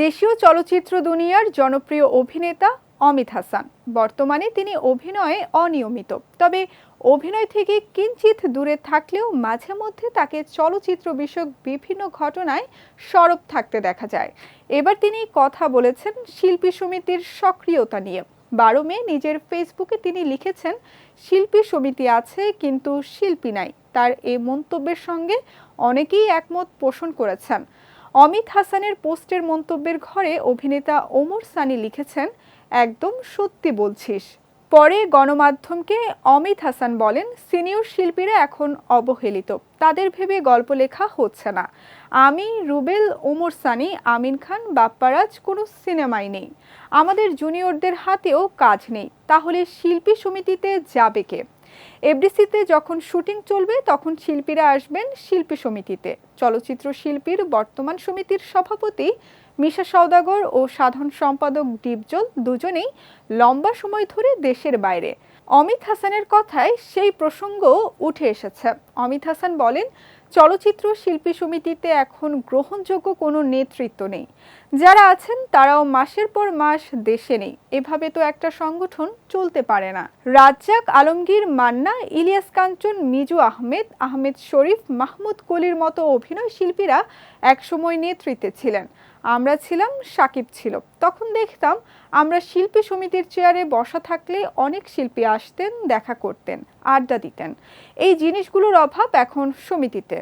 দেশীয় চলচ্চিত্র দুনিয়ার জনপ্রিয় অভিনেতা অমিত হাসান। বর্তমানে তিনি অভিনয়ে অনিয়মিত। তবে অভিনয় থেকে কিঞ্চিত দূরে থাকলেও মাঝে মধ্যে তাকে চলচ্চিত্র বিষয়ক বিভিন্ন ঘটনায় সরব থাকতে দেখা যায়। এবার তিনি কথা বলেছেন শিল্পী সমিতির সক্রিয়তা নিয়ে। বারো মে নিজের ফেসবুকে তিনি লিখেছেন, শিল্পী সমিতি আছে, কিন্তু শিল্পী নাই। তার এই মন্তব্যের সঙ্গে অনেকেই একমত পোষণ করেছেন। অমিত হাসানের পোস্টের মন্তব্যের ঘরে অভিনেতা ওমর সানি লিখেছেন, একদম সত্যি বলছিস। পরে গণমাধ্যমকে অমিত হাসান বলেন, সিনিয়র শিল্পীরা এখন অবহেলিত। তাদের ভেবে গল্প লেখা হচ্ছে না। আমি, রুবেল, ওমর সানি, আমিন খান, বাপ্পারাজ কোনো সিনেমাই নেই। আমাদের জুনিয়রদের হাতেও কাজ নেই। তাহলে শিল্পী সমিতিতে যাবে কে? এফডিসিতে যখন শুটিং চলবে তখন শিল্পীরা আসবেন শিল্পী সমিতিতে। চলচ্চিত্র শিল্পীর বর্তমান সমিতির সভাপতি মিশা সওদাগর ও সাধারণ সম্পাদক ডিপজল দুজনেই লম্বা সময় ধরে দেশের বাইরে। অমিত হাসানের কথায় সেই প্রসঙ্গ উঠে এসেছে। অমিত হাসান বলেন, চলচ্চিত্র শিল্পী সমিতিতে এখন গ্রহণযোগ্য কোনো নেতৃত্ব নেই। যারা আছেন, তারাও মাসের পর মাস দেশে নেই। এভাবে তো একটা সংগঠন চলতে পারে না। রাজ্জাক, আলমগীর, মান্না, ইলিয়াস কাঞ্চন, মিজু আহমেদ আহমেদ শরীফ, মাহমুদ কলির মতো অভিনয় শিল্পীরা একসময় নেতৃত্বে ছিলেন। আমরা ছিলাম, সাকিব ছিল। তখন দেখতাম আমরা শিল্পী সমিতির চেয়ারে বসা থাকলে অনেক শিল্পী আসতেন, দেখা করতেন, আড্ডা দিতেন। এই জিনিসগুলোর অভাব এখন সমিতিতে।